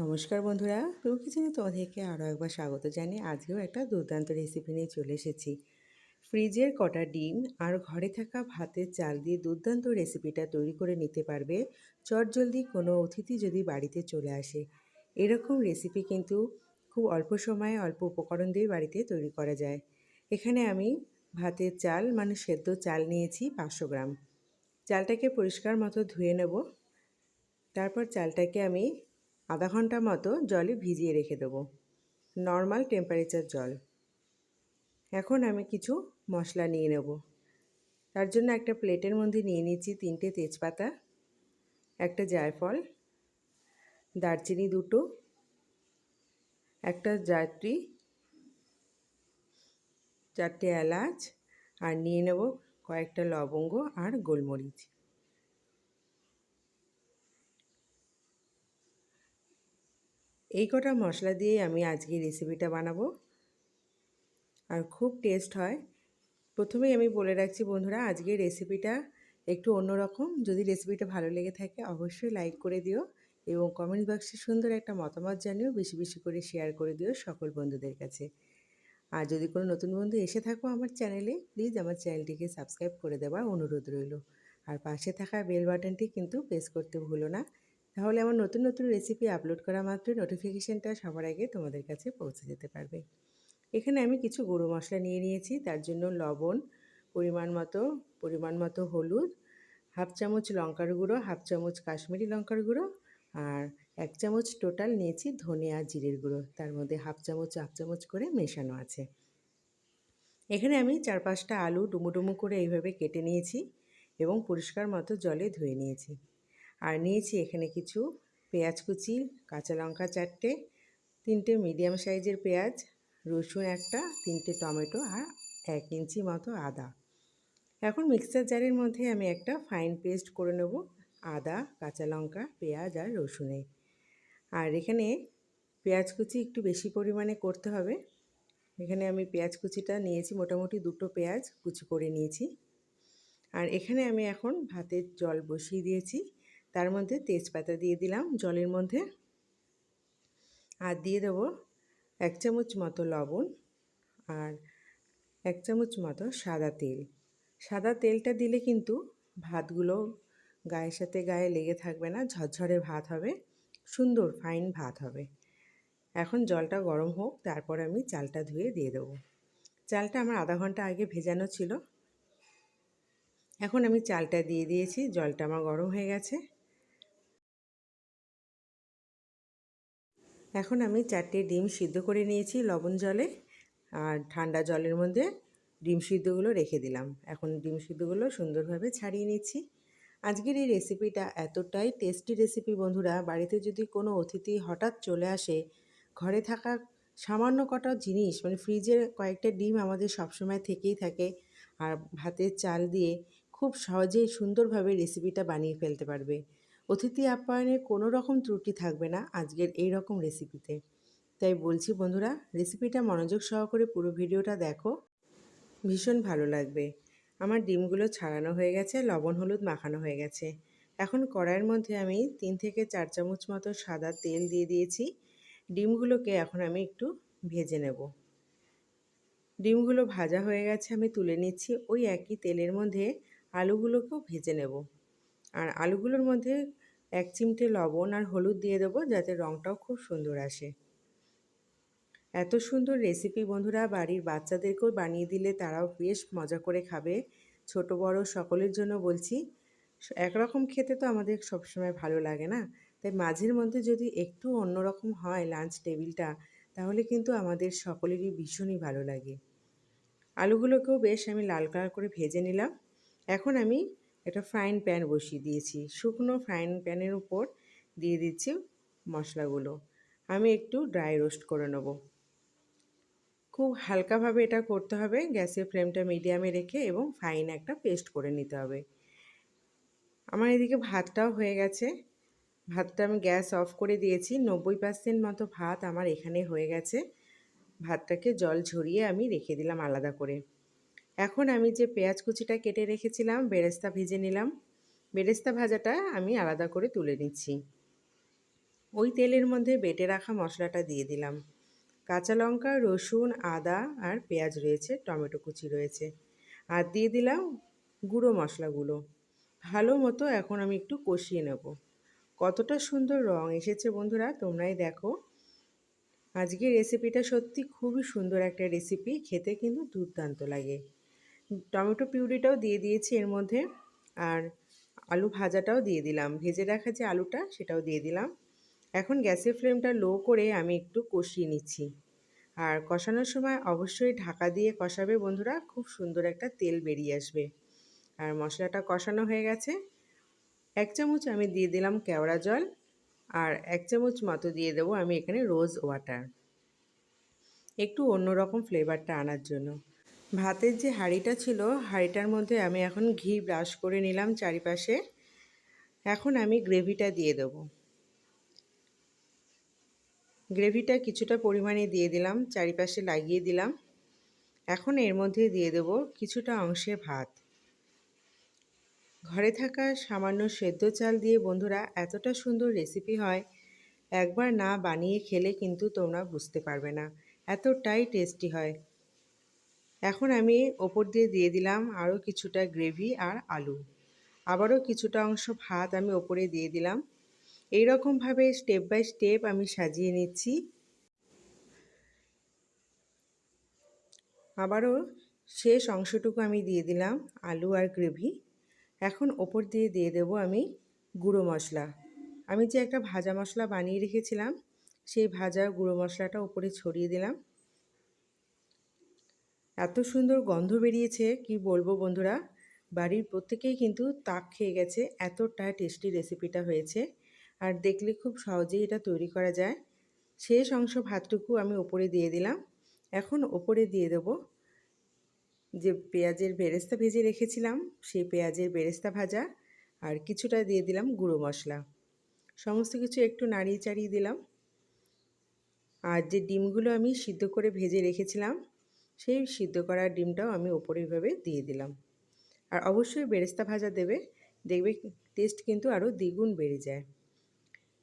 নমস্কার বন্ধুরা প্রভু কিচেনে তোমাদেরকে আরও একবার স্বাগত জানিয়ে আজকেও একটা দুর্দান্ত রেসিপি নিয়ে চলে এসেছি। ফ্রিজের কটা ডিম আর ঘরে থাকা ভাতের চাল দিয়ে দুর্দান্ত রেসিপিটা তৈরি করে নিতে পারবে। চটজলদি কোনো অতিথি যদি বাড়িতে চলে আসে, এরকম রেসিপি কিন্তু খুব অল্প সময়ে অল্প উপকরণ দিয়ে বাড়িতে তৈরি করা যায়। এখানে আমি ভাতের চাল মানে সেদ্ধ চাল নিয়েছি পাঁচশো গ্রাম। চালটাকে পরিষ্কার মতো ধুয়ে নেব। তারপর চালটাকে আমি আধা ঘণ্টা মতো জলে ভিজিয়ে রেখে দেবো। নর্মাল টেম্পারেচার জল। এখন আমি কিছু মশলা নিয়ে নেব। তার জন্য একটা প্লেটের মধ্যে নিয়ে নিচ্ছি তিনটে তেজপাতা, একটা জায়ফল, দারচিনি দুটো, একটা জাত্রী চারটে এলাচ, আর নিয়ে নেব কয়েকটা লবঙ্গ আর গোলমরিচ। এই কটা মশলা দিয়ে আমি আজকে রেসিপিটা বানাবো। আর খুব টেস্ট হয়। প্রথমেই আমি বলে রাখছি বন্ধুরা, আজকের রেসিপিটা একটু অন্যরকম। যদি রেসিপিটা ভালো লেগে থাকে, অবশ্যই লাইক করে দিও এবং কমেন্ট বক্সে সুন্দর একটা মতামত জানিও, বেশি বেশি করে শেয়ার করে দিও সকল বন্ধুদের কাছে। আর যদি কোনো নতুন বন্ধু এসে থাকো আমার চ্যানেলে প্লিজ আমার চ্যানেলটিকে সাবস্ক্রাইব করে দেওয়ার অনুরোধ রইল। আর পাশে থাকা বেল বাটনটি কিন্তু প্রেস করতে ভুলো না। তাহলে আমার নতুন নতুন রেসিপি আপলোড করা মাত্রই নোটিফিকেশানটা সবার আগে তোমাদের কাছে পৌঁছে যেতে পারবে। এখানে আমি কিছু গুঁড়ো মশলা নিয়ে নিয়েছি, তার জন্য লবণ, পরিমাণ মতো পরিমাণ মতো হলুদ, হাফ চামচ লঙ্কার গুঁড়ো, হাফ চামচ কাশ্মীরি লঙ্কার গুঁড়ো আর এক চামচ টোটাল নিয়েছি ধনে আর জিরের গুঁড়ো। তার মধ্যে হাফ চামচ হাফ চামচ করে মেশানো আছে। এখানে আমি চার পাঁচটা আলু ডুমু ডুমু করে এইভাবে কেটে নিয়েছি এবং পরিষ্কার মতো জলে ধুয়ে নিয়েছি। আর নিয়েছি এখানে কিছু পেঁয়াজ কুচি, কাঁচা লঙ্কা চারটে, তিনটে মিডিয়াম সাইজের পেঁয়াজ, রসুন একটা, তিনটে টমেটো আর এক ইঞ্চি মতো আদা। এখন মিক্সার জারের মধ্যে আমি একটা ফাইন পেস্ট করে নেব, আদা, কাঁচা লঙ্কা, পেঁয়াজ আর রসুনে। আর এখানে পেঁয়াজ কুচি একটু বেশি পরিমাণে করতে হবে। এখানে আমি পেঁয়াজ কুচিটা নিয়েছি, মোটামুটি দুটো পেঁয়াজ কুচি করে নিয়েছি। আর এখানে আমি এখন ভাতের জল বসিয়ে দিয়েছি। তার মধ্যে তেজপাতা দিয়ে দিলাম জলের মধ্যে। আর দিয়ে দেবো এক চামচ মতো লবণ আর এক চামচ মতো সাদা তেল। সাদা তেলটা দিলে কিন্তু ভাতগুলো গায়ের সাথে গায়ে লেগে থাকবে না, ঝরঝরে ভাত হবে, সুন্দর ফাইন ভাত হবে। এখন জলটা গরম হোক, তারপর আমি চালটা ধুয়ে দিয়ে দেবো। চালটা আমার আধা ঘণ্টা আগে ভেজানো ছিল। এখন আমি চালটা দিয়ে দিয়েছি, জলটা আমার গরম হয়ে গেছে। এখন আমি চারটে ডিম সিদ্ধ করে নিয়েছি লবণ জলে আর ঠান্ডা জলের মধ্যে ডিম সিদ্ধগুলো রেখে দিলাম। এখন ডিম সিদ্ধগুলো সুন্দরভাবে ছাড়িয়ে নিচ্ছি। আজকের এই রেসিপিটা এতটাই টেস্টি রেসিপি বন্ধুরা, বাড়িতে যদি কোনো অতিথি হঠাৎ চলে আসে, ঘরে থাকা সামান্য কটা জিনিস মানে ফ্রিজের কয়েকটা ডিম আমাদের সবসময় থেকেই থাকে আর ভাতের চাল দিয়ে খুব সহজেই সুন্দরভাবে রেসিপিটা বানিয়ে ফেলতে পারবে। অতিথি আপ্যায়নে কোনো রকম ত্রুটি থাকবে না আজকের এই রকম রেসিপিতে। তাই বলছি বন্ধুরা, রেসিপিটা মনোযোগ সহকারে পুরো ভিডিওটা দেখো। ভীষণ ভালো লাগবে। আমার ডিমগুলো ছাড়ানো হয়ে গেছে, লবণ, হলুদ মাখানো হয়ে গেছে। এখন কড়াইয়ের মধ্যে আমি তিন থেকে চার চামচ মতো সাদা তেল দিয়ে দিয়েছি। ডিমগুলোকে এখন আমি একটু ভেজে নেব। ডিমগুলো ভাজা হয়ে গেছে, আমি তুলে নিচ্ছি ওই একই তেলের মধ্যে আলুগুলোকেও ভেজে নেব। আর আলুগুলোর মধ্যে এক চিমটে লবণ আর হলুদ দিয়ে দেবো, যাতে রঙটাও খুব সুন্দর আসে। এত সুন্দর রেসিপি বন্ধুরা, বাড়ির বাচ্চাদেরকেও বানিয়ে দিলে তারাও বেশ মজা করে খাবে। ছোট, বড় সকলের জন্য বলছি, একরকম খেতে তো আমাদের সবসময় ভালো লাগে না। তাই মাঝের মধ্যে যদি একটু অন্যরকম হয় লাঞ্চ টেবিলটা তাহলে কিন্তু আমাদের সকলেরই ভীষণই ভালো লাগে। আলুগুলোকেও বেশ আমি লাল কালার করে ভেজে নিলাম। এখন আমি একটা ফ্রাইং প্যান বসিয়ে দিয়েছি। শুকনো ফ্রাইং প্যানের উপর দিয়ে দিচ্ছি মশলাগুলো। আমি একটু ড্রাই রোস্ট করে নেব। খুব হালকাভাবে এটা করতে হবে। গ্যাসের ফ্লেমটা মিডিয়ামে রেখে এবং ফাইন একটা পেস্ট করে নিতে হবে। আমার এদিকে ভাতটাও হয়ে গেছে। ভাতটা আমি গ্যাস অফ করে দিয়েছি। নব্বই পার্সেন্ট মতো ভাত আমার এখানে হয়ে গেছে। ভাতটাকে জল ঝরিয়ে আমি রেখে দিলাম আলাদা করে। এখন আমি যে পেঁয়াজ কুচিটা কেটে রেখেছিলাম, বেরেস্তা ভেজে নিলাম। বেরেস্তা ভাজাটা আমি আলাদা করে তুলে নিচ্ছি। ওই তেলের মধ্যে বেটে রাখা মশলাটা দিয়ে দিলাম। কাঁচা লঙ্কা, রসুন, আদা আর পেঁয়াজ রয়েছে, টমেটো কুচি রয়েছে। আর দিয়ে দিলাম গুঁড়ো মশলাগুলো। ভালো মতো এখন আমি একটু কষিয়ে নেব। কতটা সুন্দর রং এসেছে বন্ধুরা, তোমরাই দেখো। আজকের রেসিপিটা সত্যি খুবই সুন্দর একটা রেসিপি, খেতে কিন্তু দুর্দান্ত লাগে। টমেটো পিউরিটাও দিয়ে দিয়েছি এর মধ্যে আর আলু ভাজাটাও দিয়ে দিলাম। ভেজে রাখা যে আলুটা সেটাও দিয়ে দিলাম। এখন গ্যাসের ফ্লেমটা লো করে আমি একটু কষিয়ে নিচ্ছি। আর কষানোর সময় অবশ্যই ঢাকা দিয়ে কষাবে বন্ধুরা, খুব সুন্দর একটা তেল বেরিয়ে আসবে। আর মশলাটা কষানো হয়ে গেছে। এক চামচ আমি দিয়ে দিলাম কেওড়া জল আর এক চামচ মতো দিয়ে দেবো আমি এখানে রোজ ওয়াটার। একটু অন্যরকম ফ্লেভারটা আনার জন্য। ভাতের যে হাঁড়িটা ছিল, হাঁড়িটার মধ্যে আমি এখন ঘি ব্রাশ করে নিলাম চারিপাশে। এখন আমি গ্রেভিটা দিয়ে দেবো। গ্রেভিটা কিছুটা পরিমাণে দিয়ে দিলাম, চারিপাশে লাগিয়ে দিলাম। এখন এর মধ্যে দিয়ে দেব কিছুটা অংশে ভাত। ঘরে থাকা সামান্য সেদ্ধ চাল দিয়ে বন্ধুরা এতটা সুন্দর রেসিপি হয়, একবার না বানিয়ে খেলে কিন্তু তোমরা বুঝতে পারবে না। এতটাই টেস্টি হয়। এখন আমি ওপর দিয়ে দিয়ে দিলাম আরও কিছুটা গ্রেভি আর আলু। আবারও কিছুটা অংশ ভাত আমি ওপরে দিয়ে দিলাম। এই রকমভাবে স্টেপ বাই স্টেপ আমি সাজিয়ে নিচ্ছি। আবারও শেষ অংশটুকু আমি দিয়ে দিলাম আলু আর গ্রেভি। এখন ওপর দিয়ে দিয়ে দেব আমি গুঁড়ো মশলা। আমি যে একটা ভাজা মশলা বানিয়ে রেখেছিলাম, সেই ভাজা গুঁড়ো মশলাটা উপরে ছড়িয়ে দিলাম। এত সুন্দর গন্ধ বেরিয়েছে, কি বলব বন্ধুরা? বাড়ির প্রত্যেকেই কিন্তু তাক খেয়ে গেছে, এতটা টেস্টি রেসিপিটা হয়েছে। আর দেখলে খুব সহজেই এটা তৈরি করা যায়। শেষ অংশ ভাতটুকু আমি ওপরে দিয়ে দিলাম। এখন ওপরে দিয়ে দেব যে পেঁয়াজের বেরেস্তা ভেজে রেখেছিলাম, সেই পেঁয়াজের বেরেস্তা ভাজা। আর কিছুটা দিয়ে দিলাম গুঁড়ো মশলা। সমস্ত কিছু একটু নাড়িয়ে চাড়িয়ে দিলাম। আর যে ডিমগুলো আমি সিদ্ধ করে ভেজে রেখেছিলাম সেই সিদ্ধ করা ডিমটাও আমি ওপরে এইভাবে দিয়ে দিলাম। আর অবশ্যই বেরেস্তা ভাজা দেবে, দেখবে টেস্ট কিন্তু আরও দ্বিগুণ বেড়ে যায়।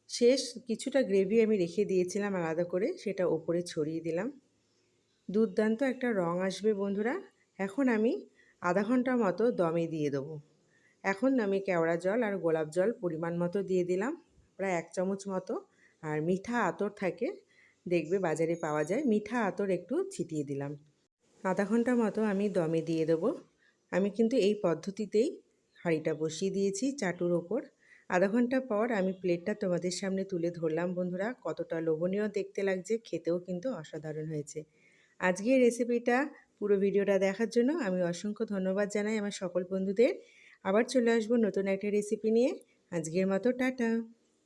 শেষ কিছুটা গ্রেভি আমি রেখে দিয়েছিলাম আলাদা করে, সেটা ওপরে ছড়িয়ে দিলাম। দুর্দান্ত একটা রং আসবে বন্ধুরা। এখন আমি আধা ঘণ্টা মতো দমে দিয়ে দেবো। এখন আমি কেওড়া জল আর গোলাপ জল পরিমাণ মতো দিয়ে দিলাম, প্রায় এক চামচ মতো। আর মিঠা আতর থাকে, দেখবে বাজারে পাওয়া যায়। মিঠা আতর একটু ছিটিয়ে দিলাম। আধা ঘণ্টা মতো আমি দমে দিয়ে দেবো। আমি কিন্তু এই পদ্ধতিতেই হাঁড়িটা বসিয়ে দিয়েছি চাটুর ওপর। আধা ঘণ্টা পর আমি প্লেটটা তোমাদের সামনে তুলে ধরলাম বন্ধুরা। কতটা লোভনীয় দেখতে লাগছে, খেতেও কিন্তু অসাধারণ হয়েছে। আজকের রেসিপিটা পুরো ভিডিওটা দেখার জন্য আমি অসংখ্য ধন্যবাদ জানাই আমার সকল বন্ধুদের। আবার চলে আসব নতুন একটা রেসিপি নিয়ে। আজকের মতো টাটা।